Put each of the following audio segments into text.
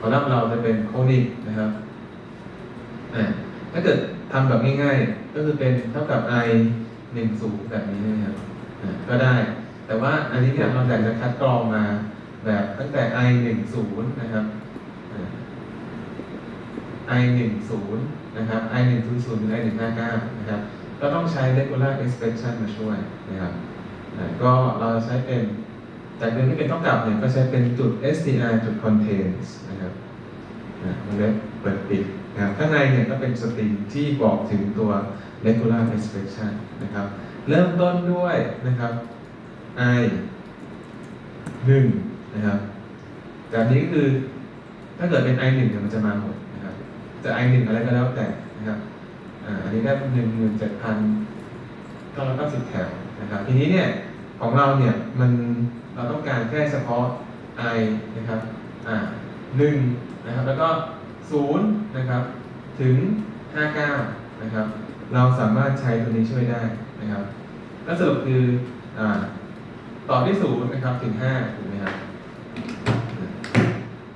คอลัมน์เราจะเป็นโคนิกนะครับถ้าเกิดทำแบบง่ายๆ ก็คือเป็นเท่ากับ i หนึ่งศูนย์แบบนี้นะครับก็ได้ แต่ว่าอันนี้เนี่ยเราอยากจะคัดกรองมาแบบตั้งแต่ i หนึ่งศูนย์นะครับ i หนึ่งศูนย์นะครับ i หนึ่งศูนย์ศูนย์หรือ i หนึ่งห้าเก้านะครับ ก็ต้องใช้ regular expression มาช่วยนะครับ ก็เราใช้เป็น จากเดิมที่เป็นเท่ากับเนี่ยก็ใช้เป็นจุด str จุด contains นะครับอ่าวงเล็บเปิดปิดนะครับข้างในเนี่ยก็เป็นสตริงที่บอกถึงตัว regular expression นะครับ เริ่มต้นด้วยนะครับ i หนึ่งนะครับแบบนี้ก็คือถ้าเกิดเป็น i หนึ่งเนี่ยมันจะมาหมดนะครับจะ i หนึ่งอะไรก็แล้วแต่นะครับอ่าอันนี้ได้หนึ่งหมื่นเจ็ดพันเก้าร้อยเก้าสิบแถวนะครับ ทีนี้เนี่ย ของเราเนี่ยมันเราต้องการแค่เฉพาะ i นะครับอ่าหนึ่งนะครับแล้วก็ศูนย์นะครับถึง 59 นะครับ เราสามารถใช้ตัวนี้ช่วยได้นะครับก็สรุปคืออ่าต่อที่ศูนย์นะครับถึง5ถูกไหมครับ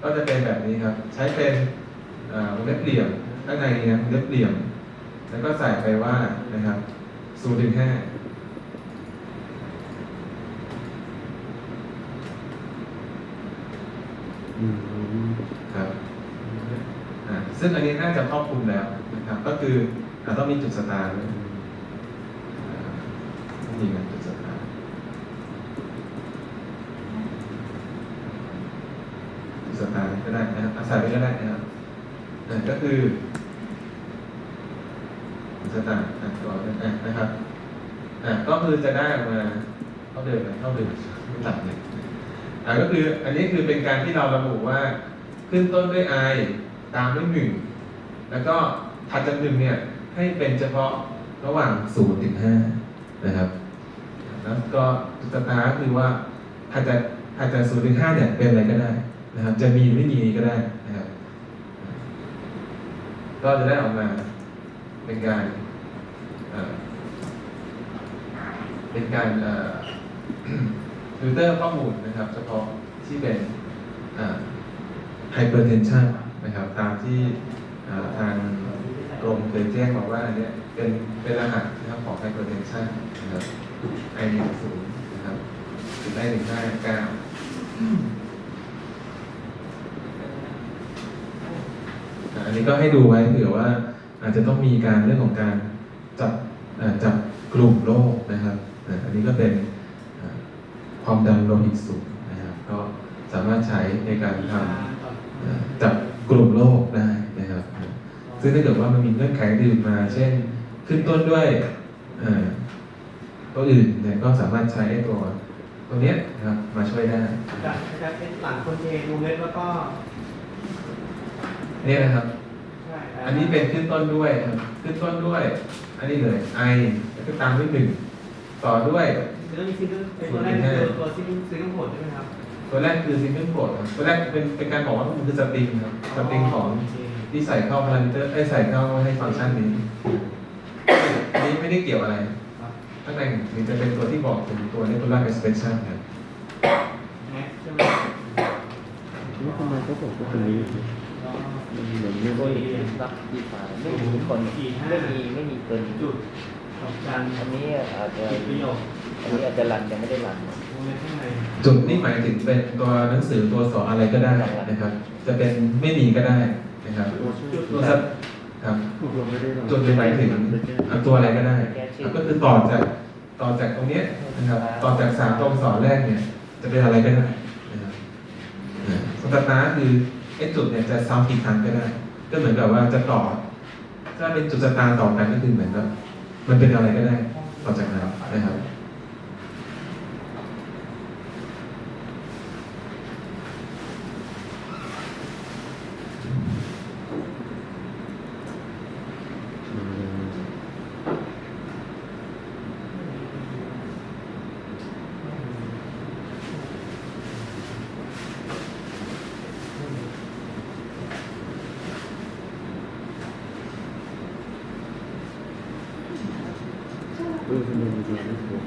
ก็จะเป็นแบบนี้ครับ ใช้เป็นวงเล็บเหลี่ยมข้างในนะวงเล็บเหลี่ยม แล้วก็ใส่ไปว่านะครับ0ถึง5 อืมครับอ่าซึ่งอันนี้น่าจะครอบคลุมแล้วนะครับ ก็คืออาต้องมีจุดสตาร์ทต้องมีงานจุดสตาร์ทจุดสตาร์ทก็ได้นะครับอาศัยไปก็ได้นะครับก็คือจุดสตาร์ทต่อเลยนะครับอ่าก็คือจะได้ออกมาเท่าเดิมนเท่าเดิมไม่ต่ำเลย อ่าก็คืออันนี้คือเป็นการที่เราระบุว่าขึ้นต้นด้วย i ตามด้วยหนึ่งแล้วก็ถัดจากหนึ่งเนี่ยให้เป็นเฉพาะระหว่างศูนย์ถึงห้านะครับ แล้วก็จุดสตาร์ทก็คือว่าถัดจากถัดจากศูนย์ถึงห้าเนี่ยเป็นอะไรก็ได้นะครับ จะมีหรือไม่มีก็ได้นะครับ ก็จะได้ออกมาเป็นการเป็นการ ฟิลเตอร์ข้อมูลนะครับ เฉพาะที่เป็นไฮเปอร์เทนชันนะครับตามที่ทางกรมเคยแจ้งมาว่าอันนี้เป็นเป็นรหัสนะครับของไฮเปอร์เทนชันนะครับ i หนึ่งศูนย์นะครับถึง i หนึ่งห้าเก้าอันนี้ก็ให้ดูไว้เผื่อว่าอาจจะต้องมีการเรื่องของการจับจับกลุ่มโรคนะครับ อันนี้ก็เป็น ความดันโลหิตสูงนะครับก็สามารถใช้ในการทำอ่าจับกลุ่มโรคได้นะครับ ซึ่งถ้าเกิดว่ามันมีเงื่อนไขอื่นมา เช่น ขึ้นต้นด้วยอ่าตัวอื่นเนี่ยก็สามารถใช้ไอ้ตัวตัวเนี้ยนะครับมาช่วยได้จากจากเป็นหลังคนเองวงเล็บแล้วก็เนี่ยนะครับใช่อันนี้เป็นขึ้นต้นด้วยนะครับ ขึ้นต้นด้วย อันนี้เลย i แล้วก็ตามด้วยหนึ่ง ต่อด้วยคือต้องมีซิงเกิลเป็นตัวแรกคือตัวซิงซิงเกิลโหดใช่ไหมครับตัวแรกคือ single quote ครับตัวแรกเป็นเป็นการบอกว่ามันคือสตริงครับสตริงของที่ใส่เข้าพารามิเตอร์ไอ้ยใส่เข้าให้ฟังก์ชันนี้อันนี้ไม่ได้เกี่ยวอะไรครับข้างในนี่จะเป็นตัวที่บอกถึงตัว regular expression ครับแม็กใช่ไหมแล้วทำไมเขาบอกว่าตรงนี้แล้วมันเหมือนโดไม่ยได้รับที่ฝ่ายไม่มีคนไม่มีไม่มีเกินจุด สองจันอันนี้อาจจะปิดประโยคอันนี้อาจจะรันยังไม่ได้รันวงเล็บข้างในจุดนี่หมายถึงเป็นตัวหนังสือตัวสอนอะไรก็ได้นะครับ จะเป็นไม่มีก็ได้นะครับตัวช่วยตัวสัตครับเราไม่ได้จุดหมายถึงเอาตัวอะไรก็ได้ครับก็คือต่อจากต่อจากตรงเนี้ยนะครับ ต่อจากสามตรงสอนแรกเนี่ย จะเป็นอะไรก็ได้นะครับอ่าสตาร์ทคือไอ้จุดเนี่ยจะซ้ำกี่ครั้งก็ได้ ก็เหมือนกับว่าจะต่อ ถ้าเป็นจุดสตาร์ต่อกันก็คือเหมือนกับ มันเป็นอะไรก็ได้ต่อจากนั้นนะครับ เออทำไมมันจะไม่ถูก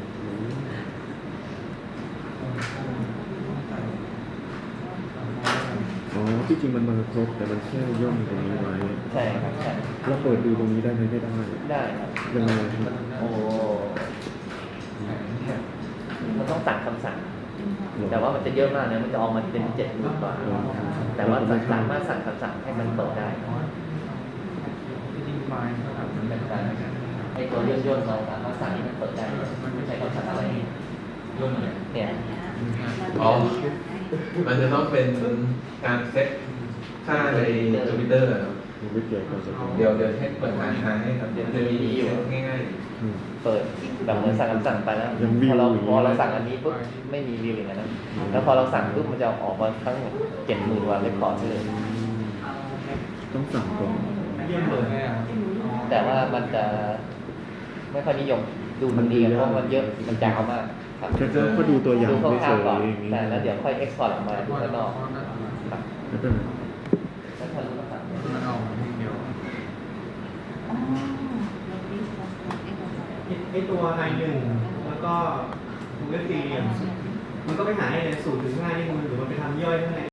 อ๋อที่จริงมันมาครบแต่มันแค่ย่อมตรงนี้ไว้ใช่ครับใช่เราเปิดดูตรงนี้ได้ไหมไม่ได้ได้ครับยังไงครับโอ้มันต้องสั่งคำสั่ง แต่ว่ามันจะเยอะมากนะมันจะออกมาเป็นเจ็ดหมื่นกว่าแต่ว่าสามารถสั่งคำสั่งให้มันเปิดได้จริงม้ครับมันเป็นการ ไอตัวเลื่อนย่นเราสามารถสั่งให้มันเปิดได้ไม่ใช่คำสั่งอะไรเนี่ยอ๋อมันจะต้องเป็นการเซ็ตค่าในจูปิเตอร์ครับมันไม่เกี่ยวกับเดี๋ยวเดี๋ยวให้เปิดการค้าให้ครับเดี๋ยวจะมีเซ็ตง่ายอืมเปิดแบบเหมือนสั่งคำสั่งไปแล้วยังวิวพอเราอย่างนี้พอเราสั่งอันนี้ปุ๊บไม่มีวิวอย่างนั้นนะแล้วพอเราสั่งปุ๊บมันจะออกมาทั้งหมดเจ็ดหมื่นวันเรคคอร์ดเลยต้องสั่งก่อนเยี่ยมเลยเนี่ยครับอ๋อ แต่ว่ามันจะไม่ค่อยนิยมดูมันดีกันเพราะมันเยอะมันจาวมากครับแค่ก็ดูตัวอย่างดูไม่คเฉร่าวยๆก่อนอย่างนี้แต่แล้วเดี๋ยวค่อยเอ็กซ์พอร์ตออกมาดูข้างนอกครับไม่เป็นไรแล้วถ้ารู้ก็สั่งมันออกมาทีเดียวไอตัวไอหนึ่งแล้วก็มูเลตีเนี่ยมันก็ไปหาไอศูนย์ถึงห้านี่มันหรือมันไปทำย่อยเท่าไหร่